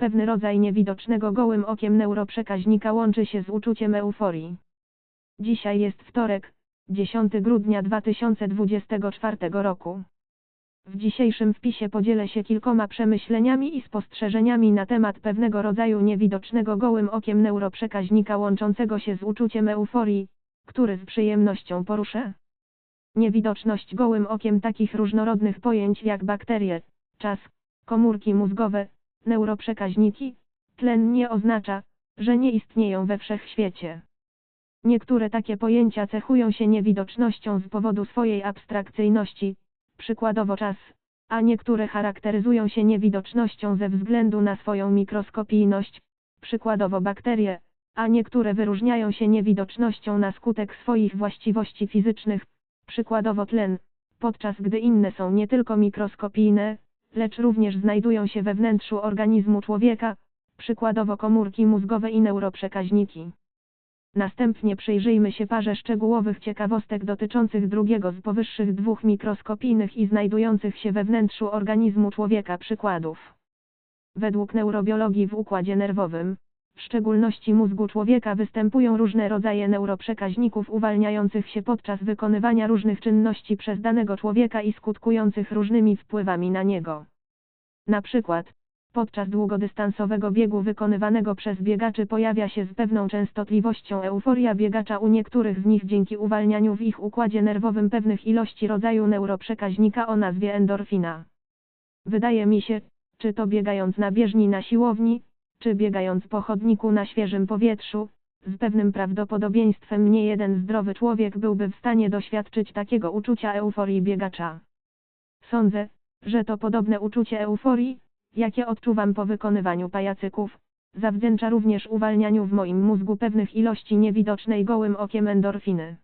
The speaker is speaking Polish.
Pewny rodzaj niewidocznego gołym okiem neuroprzekaźnika łączy się z uczuciem euforii. Dzisiaj jest wtorek, 10 grudnia 2024 roku. W dzisiejszym wpisie podzielę się kilkoma przemyśleniami i spostrzeżeniami na temat pewnego rodzaju niewidocznego gołym okiem neuroprzekaźnika łączącego się z uczuciem euforii, który z przyjemnością poruszę. Niewidoczność gołym okiem takich różnorodnych pojęć jak bakterie, czas, komórki mózgowe, neuroprzekaźniki, tlen nie oznacza, że nie istnieją we wszechświecie. Niektóre takie pojęcia cechują się niewidocznością z powodu swojej abstrakcyjności, przykładowo czas, a niektóre charakteryzują się niewidocznością ze względu na swoją mikroskopijność, przykładowo bakterie, a niektóre wyróżniają się niewidocznością na skutek swoich właściwości fizycznych, przykładowo tlen, podczas gdy inne są nie tylko mikroskopijne, lecz również znajdują się we wnętrzu organizmu człowieka, przykładowo komórki mózgowe i neuroprzekaźniki. Następnie przyjrzyjmy się parze szczegółowych ciekawostek dotyczących drugiego z powyższych dwóch mikroskopijnych i znajdujących się we wnętrzu organizmu człowieka przykładów. Według neurobiologii w układzie nerwowym, w szczególności mózgu człowieka występują różne rodzaje neuroprzekaźników uwalniających się podczas wykonywania różnych czynności przez danego człowieka i skutkujących różnymi wpływami na niego. Na przykład, podczas długodystansowego biegu wykonywanego przez biegaczy pojawia się z pewną częstotliwością euforia biegacza u niektórych z nich dzięki uwalnianiu w ich układzie nerwowym pewnych ilości rodzaju neuroprzekaźnika o nazwie endorfina. Wydaje mi się, czy to biegając na bieżni na siłowni, czy biegając po chodniku na świeżym powietrzu, z pewnym prawdopodobieństwem nie jeden zdrowy człowiek byłby w stanie doświadczyć takiego uczucia euforii biegacza. Sądzę, że to podobne uczucie euforii, jakie odczuwam po wykonywaniu pajacyków, zawdzięcza również uwalnianiu w moim mózgu pewnych ilości niewidocznej gołym okiem endorfiny.